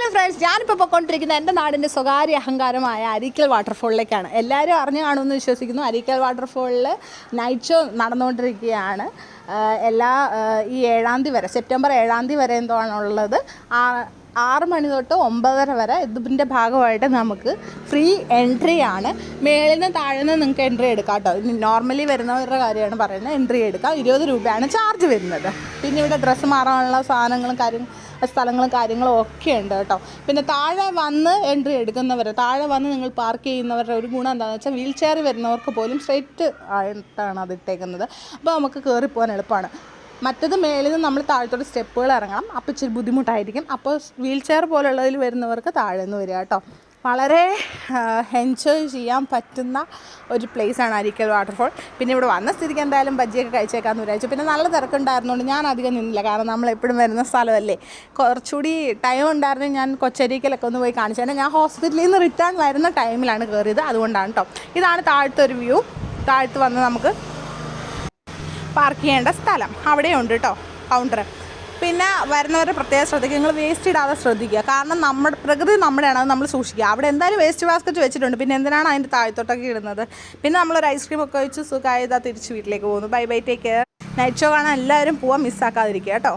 Hello friends ഞാനിപ്പോൾ പോയിക്കൊണ്ടിരിക്കുന്ന എന്റെ നാടിന്റെ സ്വകാര്യ അഹങ്കാരമായ അരിക്കൽ വാട്ടർഫോളിലേക്കാണ് എല്ലാവരും അറിഞ്ഞു കാണുമെന്ന് വിശ്വസിക്കുന്നു. അരിക്കൽ വാട്ടർഫോളിൽ നൈറ്റ് ഷോ നടന്നുകൊണ്ടിരിക്കുകയാണ്. എല്ലാ ഈ ഏഴാം തീയതി വരെ സെപ്റ്റംബർ ഏഴാം തീയതി വരെ എന്തോ ആണുള്ളത്. ആ ആറ് മണി തൊട്ട് ഒമ്പതര വരെ ഇതിന്റെ ഭാഗമായിട്ട് നമുക്ക് ഫ്രീ എൻട്രി ആണ്. മേളിൽ നിന്ന് താഴെ നിന്ന് നിങ്ങൾക്ക് എൻട്രി എടുക്കാം കേട്ടോ. നോർമലി വരുന്നവരുടെ കാര്യമാണ് പറയുന്നത്. എൻട്രി എടുക്കാം. ഇരുപത് രൂപയാണ് ചാർജ് വരുന്നത്. പിന്നെ ഇവിടെ ഡ്രസ്സ് മാറാനുള്ള സാധനങ്ങളും കാര്യം സ്ഥലങ്ങളും കാര്യങ്ങളും ഒക്കെ ഉണ്ട് കേട്ടോ. പിന്നെ താഴെ വന്ന് എൻട്രി എടുക്കുന്നവർ താഴെ വന്ന് നിങ്ങൾ പാർക്ക് ചെയ്യുന്നവരുടെ ഒരു ഗുണം എന്താണെന്ന് വെച്ചാൽ വീൽ ചെയർ വരുന്നവർക്ക് പോലും സ്ട്രെയിറ്റ് ആയിട്ടാണ് അത് ഇട്ടേക്കുന്നത്. അപ്പോൾ നമുക്ക് കയറി പോകാൻ എളുപ്പമാണ് മറ്റത് മേളിൽ നിന്ന് നമ്മൾ താഴത്തോട്ട് സ്റ്റെപ്പുകൾ ഇറങ്ങണം. അപ്പോൾ ഇച്ചിരി ബുദ്ധിമുട്ടായിരിക്കും. അപ്പോൾ വീൽ ചെയർ പോലുള്ളതിൽ വരുന്നവർക്ക് താഴെ നിന്ന് വരിക കേട്ടോ. വളരെ എൻജോയ് ചെയ്യാൻ പറ്റുന്ന ഒരു പ്ലേസാണ് അരിക്കൽ വാട്ടർഫോൾ പിന്നെ ഇവിടെ വന്ന സ്ഥിതിക്ക് എന്തായാലും ബജ്ജിയൊക്കെ കഴിച്ചേക്കാമെന്ന് വിചാരിച്ചു. പിന്നെ നല്ല തിരക്കുണ്ടായിരുന്നുകൊണ്ട് ഞാൻ അധികം നിന്നില്ല. കാരണം നമ്മൾ എപ്പോഴും വരുന്ന സ്ഥലമല്ലേ. കുറച്ചുകൂടി ടൈം ഉണ്ടായിരുന്നെങ്കിൽ ഞാൻ കൊച്ചരിക്കലൊക്കെ ഒന്ന് പോയി കാണിച്ചു. തന്നെ ഞാൻ ഹോസ്പിറ്റലിൽ നിന്ന് റിട്ടേൺ വരുന്ന ടൈമിലാണ് കയറിയത് അതുകൊണ്ടാണ് കേട്ടോ ഇതാണ് താഴത്തെ ഒരു വ്യൂ താഴത്ത് വന്ന് നമുക്ക് പാർക്ക് ചെയ്യേണ്ട സ്ഥലം. അവിടെയുണ്ട് കേട്ടോ കൗണ്ടർ പിന്നെ വരുന്നവരെ പ്രത്യേകം ശ്രദ്ധിക്കുക നിങ്ങൾ വേസ്റ്റ് ഇടാതെ ശ്രദ്ധിക്കുക. കാരണം നമ്മുടെ പ്രകൃതി നമ്മുടെയാണ് അത് നമ്മൾ സൂക്ഷിക്കുക. അവിടെ എന്തായാലും വേസ്റ്റ് ബാസ്ക്കറ്റ് വെച്ചിട്ടുണ്ട്. പിന്നെ എന്തിനാണ് അതിന്റെ താഴത്തോട്ടൊക്കെ ഇടുന്നത്? പിന്നെ നമ്മളൊരു ഐസ്ക്രീം ഒക്കെ വെച്ച് സുഖമായി ഇതാ തിരിച്ച് വീട്ടിലേക്ക് പോകുന്നു. Bye bye take care night show കാണാൻ എല്ലാവരും പോവാൻ മിസ്സാക്കാതിരിക്കുക കേട്ടോ.